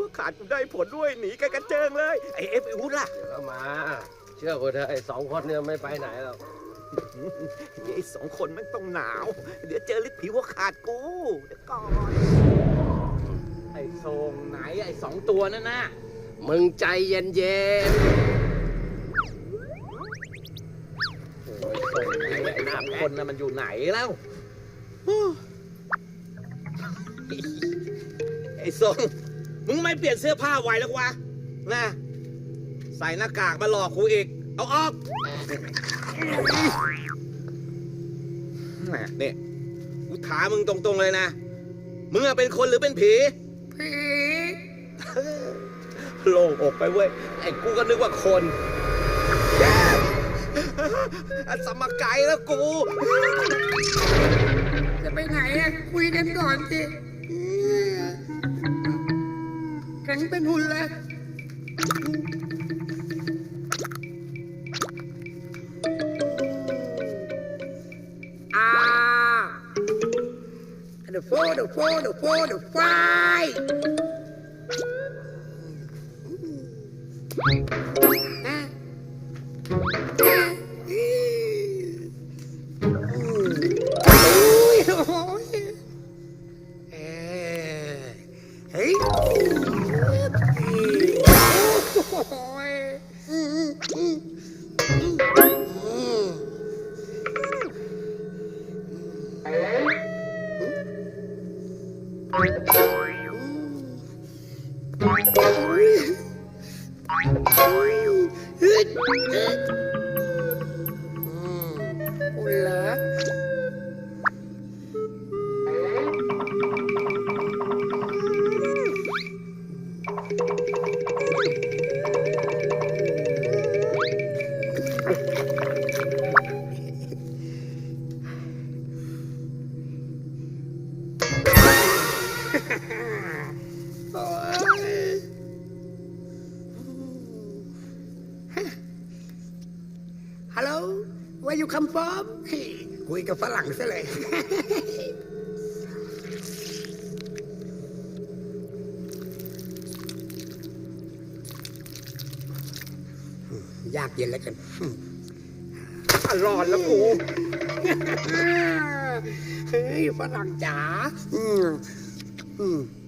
พวกขาดกูได้ผลด้วยหนีกันกระเจิงเลยไอเอฟไอวุฒล่ะ เดี๋ยวก็มา เชื่อกูเถอะไอ้สองคนเนี่ยไม่ไปไหนหรอกไอสองคนมันต้องหนาว เดี๋ยวเจอลิ์ผิวว่าขาดกูเดี๋ยวก่อนไอ้ทรงไหนไอ้สองตัวนั่นน่ะมึงใจเย็นเย็นโอ้ยทรงไหนไอ้หน้าคนน่ะมันอยู่ไหนแล้วไอ้ทรง มึงไม่เปลี่ยนเสื้อผ้าไวแล้ววะนะใส่หน้ากากมาหลอกกูอีก เอาออกเนี่ยกูถามมึงตรงๆเลยนะ มึงอะเป็นคนหรือเป็นผี ผีโล่งอกไปเว้ย ไอ้กูก็นึกว่าคนแย่อันสมไกลแล้วกู จะไปไหนอะคุยกันก่อนสิ งเป็นหุ่นเลยอ่า the four the four the four the five โอ้ยโอ้ยเอ้ยเฮ้ยโอ้ยอืมอืมอืมอืมเฮ้ย เฮัลโหล where you come from คุยกับฝรั่งซะเลย ยากเย็นแล้วกันร่อยแล้วกูเฮ้ยฝรั่งจ๋า 嗯。